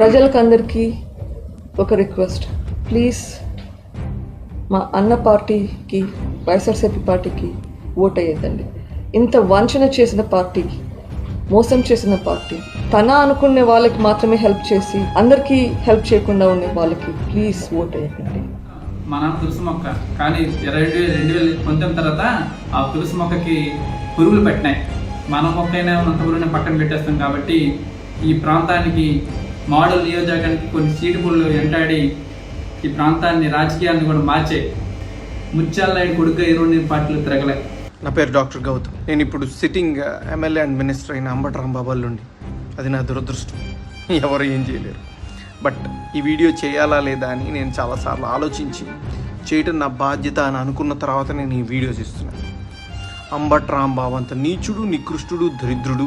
ప్రజలకందరికీ ఒక request. Please మా అన్న పార్టీకి వైఎస్ఆర్సీపీ పార్టీకి ఓట్ అయ్యేదండి ఇంత వంచన చేసిన పార్టీ మోసం చేసిన పార్టీ తన అనుకునే వాళ్ళకి మాత్రమే హెల్ప్ చేసి అందరికీ హెల్ప్ చేయకుండా ఉండే వాళ్ళకి ప్లీజ్ ఓట్ అయ్యండి మన తులసి మొక్క. కానీ ఇరవై రెండు రెండు వేల పంతొమ్మిది తర్వాత ఆ తులసి మొక్కకి పురుగులు పట్టినాయి. మన మొక్క అయినా ఉన్నంత పురుగుని పక్కన పెట్టేస్తాం కాబట్టి ఈ ప్రాంతానికి మోడల్ నియోజకవర్గానికి కొన్ని చీటిపుళ్ళు వెంటాడి ఈ ప్రాంతాన్ని రాజకీయాన్ని కూడా మార్చే ముత్యాల నాయుడు కొడుకు ఇరవై పార్టీలు తిరగలే. నా పేరు డాక్టర్ గౌతమ్. నేను ఇప్పుడు సిట్టింగ్ ఎమ్మెల్యే అండ్ మినిస్టర్ అయిన అంబటరామ్ రాంబాబు నుండి అది నా దురదృష్టం. ఎవరు ఏం చేయలేరు. బట్ ఈ వీడియో చేయాలా లేదా అని నేను చాలాసార్లు ఆలోచించి చేయటం నా బాధ్యత అని అనుకున్న తర్వాత నేను ఈ వీడియో చేస్తున్నాను. అంబట్ రాంబాబు అంత నీచుడు నికృష్టుడు దరిద్రుడు.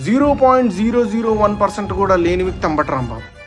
Zero point zero zero one percent కూడా లేని వ్యక్తి అంబటరాంబాబు.